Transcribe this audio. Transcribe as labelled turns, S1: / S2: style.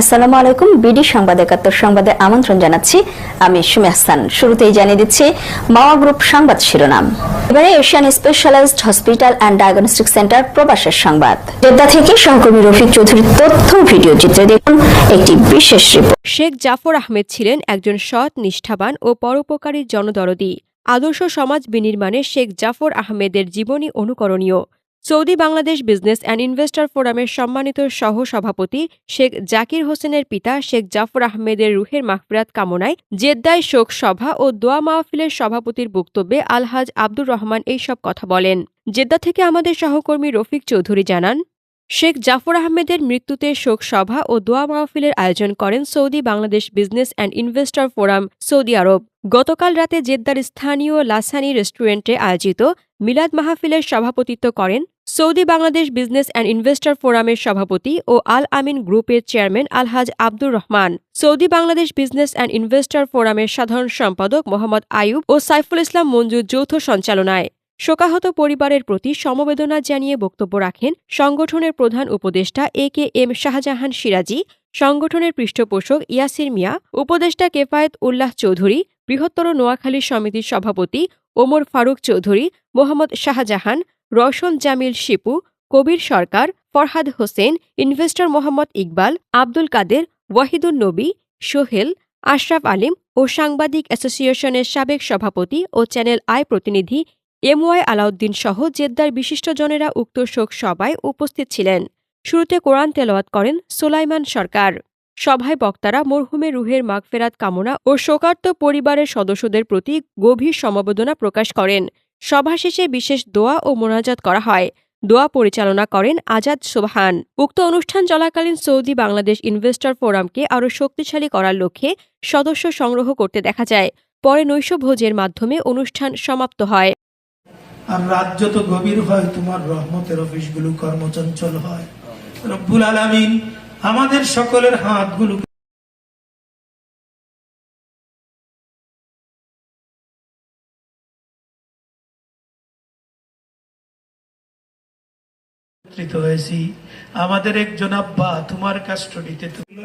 S1: আসসালামু আলাইকুম, বিডি সংবাদ একাত্তর সংবাদে আমন্ত্রণ জানাচ্ছি। আমি সুমি হাসান। শুরুতেই জানিয়ে দিচ্ছি, মাওয়া গ্রুপ সংবাদ শিরোনাম। এবারে Asian specialized hospital and diagnostic centre প্রবাসের সংবাদ। জেদ্দা থেকে সহকর্মী রফিক চৌধুরীর তথ্য ভিডিও চিত্রে দেখুন একটি বিশেষ রিপোর্ট
S2: শেখ জাফর আহমেদ ছিলেন একজন সৎ, নিষ্ঠাবান ও পরোপকারী জনদরদি। আদর্শ সমাজ বিনির্মাণে শেখ জাফর আহমেদের জীবনী অনুকরণীয়। Saudi Bangladesh business and investor ফোরামের সম্মানিত সহ সভাপতি শেখ জাকির হোসেনের পিতা শেখ জাফর আহমেদের রুহের মাহফিরাত কামনায় জেদ্দায় শোক সভা ও দোয়া মাহফিলের সভাপতির বক্তব্যে আলহাজ আব্দুর রহমান এইসব কথা বলেন। জেদ্দা থেকে আমাদের সহকর্মী রফিক চৌধুরী জানান শেখ জাফর আহমেদের মৃত্যুতে শোক সভা ও দোয়া মাহফিলের আয়োজন করেন Saudi Bangladesh business and investor forum Saudi Arab. গতকাল রাতে জেদ্দার স্থানীয় লাসানি রেস্টুরেন্টে আয়োজিত মিলাদ মাহফিলের সভাপতিত্ব করেন Saudi Bangladesh business and investor ফোরামের সভাপতি ও আল আমিন গ্রুপের chairman Alhaj Abdur Rahman. Saudi Bangladesh business and investor ফোরামের সাধারণ সম্পাদক মোহাম্মদ আয়ুব ও সাইফুল ইসলাম মঞ্জুর যৌথ সঞ্চালনায়। শোকাহত পরিবারের প্রতি সমবেদনা জানিয়ে বক্তব্য রাখেন সংগঠনের প্রধান উপদেষ্টা এ কে এম শাহজাহান সিরাজি, সংগঠনের পৃষ্ঠপোষক ইয়াসির মিয়া, উপদেষ্টা কেফায়েত উল্লাহ চৌধুরী, বৃহত্তর নোয়াখালী সমিতির সভাপতি ওমর ফারুক চৌধুরী, মোহাম্মদ শাহজাহান, রওশন জামিল শিপু, কবির সরকার, ফরহাদ হোসেন, ইনভেস্টর মোহাম্মদ ইকবাল, আব্দুল কাদের, ওয়াহিদুন নবী, সোহেল, আশরাফ আলিম ও সাংবাদিক অ্যাসোসিয়েশনের সাবেক সভাপতি ও চ্যানেল আই প্রতিনিধি এম ওয়াই আলাউদ্দিন সহ জেদ্দার বিশিষ্টজনেরা উক্ত শোক সভায় উপস্থিত ছিলেন। শুরুতে কোরআন তেলাওয়াত করেন সোলাইমান সরকার। সভায় বক্তারা মরহুমের রুহের মাগফেরাত কামনা ও শোকার্ত পরিবারের সদস্যদের প্রতি গভীর সমবেদনা প্রকাশ করেন। সভা শেষে বিশেষ দোয়া ও মোনাজাত করা হয়। দোয়া পরিচালনা করেন আজাদ সোবহান। উক্ত অনুষ্ঠান চলাকালীন সৌদি বাংলাদেশ ইনভেস্টর ফোরামকে আরও শক্তিশালী করার লক্ষ্যে সদস্য সংগ্রহ করতে দেখা যায়। পরে নৈশ ভোজের মাধ্যমে অনুষ্ঠান সমাপ্ত হয়।
S3: আর রাত যত গভীর হয়, তোমার রহমতের অফিসগুলো কর্মচঞ্চল হয়। রব্বুল আলামিন আমাদের সকলের হাতগুলো একত্রিত হয়েছি। আমাদের একজন আব্বা তোমার কাস্টডিতে তুলে